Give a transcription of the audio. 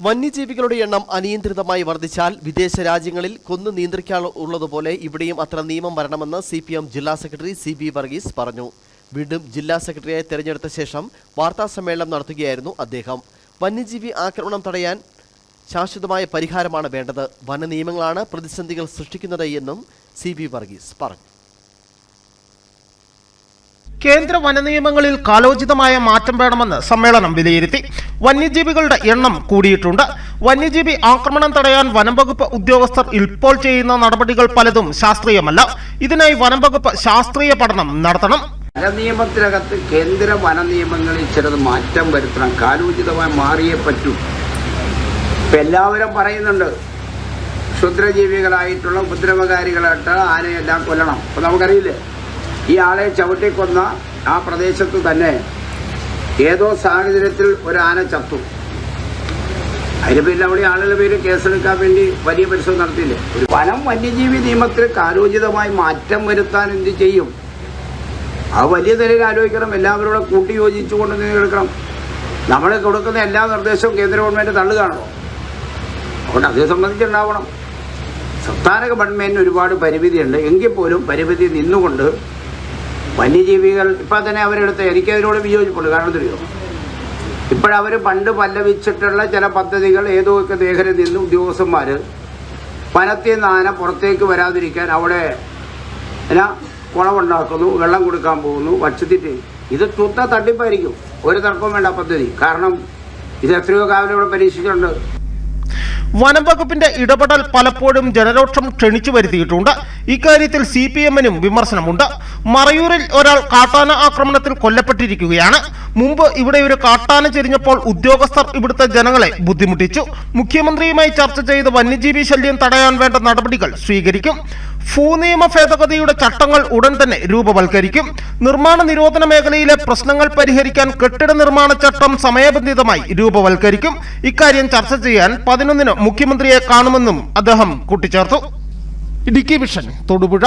വന്യജീവികളുടെ എണ്ണം അനിയന്ത്രിതമായി വർദ്ധിച്ചാൽ വിദേശ രാജ്യങ്ങളിൽ കൊന്നു നിയന്ത്രിക്കാനുള്ളതുപോലെ ഇവിടെയും അത്ര നിയമം വരണമെന്ന് സി പി എം ജില്ലാ സെക്രട്ടറി സി ബി വർഗീസ് പറഞ്ഞു. വീണ്ടും ജില്ലാ സെക്രട്ടറിയായി തെരഞ്ഞെടുത്ത ശേഷം വാർത്താ സമ്മേളനം നടത്തുകയായിരുന്നു അദ്ദേഹം. വന്യജീവി ആക്രമണം തടയാൻ ശാശ്വതമായ പരിഹാരമാണ് വേണ്ടത്. വന നിയമങ്ങളാണ് പ്രതിസന്ധികൾ സൃഷ്ടിക്കുന്നത് എന്നും സി ബി വർഗീസ് പറഞ്ഞു. കേന്ദ്ര വനനിയമങ്ങളിൽ കാലോചിതമായ മാറ്റം വേണമെന്ന് സമ്മേളനം വിലയിരുത്തി. വന്യജീവികളുടെ എണ്ണം കൂടിയിട്ടുണ്ട്. വന്യജീവി ആക്രമണം തടയാൻ വനംവകുപ്പ് ഉദ്യോഗസ്ഥർ ഇപ്പോൾ ചെയ്യുന്ന നടപടികൾ പലതും ശാസ്ത്രീയമല്ല. ഇതിനായി വനംവകുപ്പ് ശാസ്ത്രീയ പഠനം നടത്തണം. വനനിയമത്തിനകത്ത് കേന്ദ്ര വനനിയമങ്ങളിൽ ചിലത് മാറ്റം വരുത്തണം. കാലോചിതമായി മാറിയേ പറ്റൂ. ഇപ്പം എല്ലാവരും പറയുന്നുണ്ട്. ക്ഷുദ്രജീവികളായിട്ടുള്ള ഉപദ്രവകാരികളായിട്ട് ആനയെല്ലാം കൊല്ലണം. അപ്പം നമുക്കറിയില്ലേ? ഈ ആളെ ചവിട്ടിക്കൊന്ന ആ പ്രദേശത്തു തന്നെ ഏതോ സാഹചര്യത്തിൽ ഒരു ആന ചത്തു. അതിന് പിന്നെ അവിടെ ആളുകളുടെ പേര് കേസെടുക്കാൻ വേണ്ടി വലിയ പരിശ്രമം നടത്തിയില്ലേ? ഒരു വനം വന്യജീവി നിയമത്തിൽ കാലോചിതമായി മാറ്റം വരുത്താൻ എന്ത് ചെയ്യും? അത് വലിയ നിലയിൽ ആലോചിക്കണം. എല്ലാവരോടും കൂട്ടി യോജിച്ചുകൊണ്ട് എടുക്കണം. നമ്മൾ കൊടുക്കുന്ന എല്ലാ നിർദ്ദേശവും കേന്ദ്ര ഗവൺമെന്റ് തള്ളുകയാണോ അതുകൊണ്ട് അതേ സംബന്ധിച്ചുണ്ടാവണം. സംസ്ഥാന ഗവൺമെന്റിന് ഒരുപാട് പരിമിതിയുണ്ട്. എങ്കിൽ പോലും പരിമിതി നിന്നുകൊണ്ട് വന്യജീവികൾ ഇപ്പം തന്നെ അവരെടുത്ത് എനിക്കതിനോട് വിയോജിപ്പുണ്ട്. കാരണം തരുമോ ഇപ്പോഴവർ പണ്ട് പല്ലവിച്ചിട്ടുള്ള ചില പദ്ധതികൾ ഏതോ ഒക്കെ ദേഹരിൽ നിന്ന് ഉദ്യോഗസ്ഥന്മാർ വനത്തിൽ നിന്ന് ആന പുറത്തേക്ക് വരാതിരിക്കാൻ അവിടെ എന്നാ കുളമുണ്ടാക്കുന്നു വെള്ളം കൊടുക്കാൻ പോകുന്നു വച്ചിട്ട് ഇത് ചുത്ത തട്ടിപ്പായിരിക്കും. ഒരു തർക്കവും വേണ്ട പദ്ധതി. കാരണം ഇത് എത്രയോ കാലം ഇവിടെ പരീക്ഷിച്ചിട്ടുണ്ട്. വനംവകുപ്പിന്റെ ഇടപെടൽ പലപ്പോഴും ജനരോക്ഷം ക്ഷണിച്ചു വരുത്തിയിട്ടുണ്ട്. ഇക്കാര്യത്തിൽ സി പി എമ്മിനും വിമർശനമുണ്ട്. മറയൂരിൽ ഒരാൾ കാട്ടാന ആക്രമണത്തിൽ കൊല്ലപ്പെട്ടിരിക്കുകയാണ്. മുമ്പ് ഇവിടെ ഒരു കാട്ടാന ചെരിഞ്ഞപ്പോൾ ഉദ്യോഗസ്ഥർ ഇവിടുത്തെ ജനങ്ങളെ ബുദ്ധിമുട്ടിച്ചു. മുഖ്യമന്ത്രിയുമായി ചർച്ച ചെയ്ത് വന്യജീവി ശല്യം തടയാൻ വേണ്ട നടപടികൾ സ്വീകരിക്കും. ഭൂനിയമ ഭേദഗതിയുടെ ചട്ടങ്ങൾ ഉടൻ തന്നെ രൂപവൽക്കരിക്കും. നിർമ്മാണ നിരോധന മേഖലയിലെ പ്രശ്നങ്ങൾ പരിഹരിക്കാൻ കെട്ടിട നിർമ്മാണ ചട്ടം സമയബന്ധിതമായി രൂപവൽക്കരിക്കും. ഇക്കാര്യം ചർച്ച ചെയ്യാൻ പതിനൊന്നിന് മുഖ്യമന്ത്രിയെ കാണുമെന്നും അദ്ദേഹം കൂട്ടിച്ചേർത്തു. ഇടുക്കി വിഷൻ തൊടുപുഴ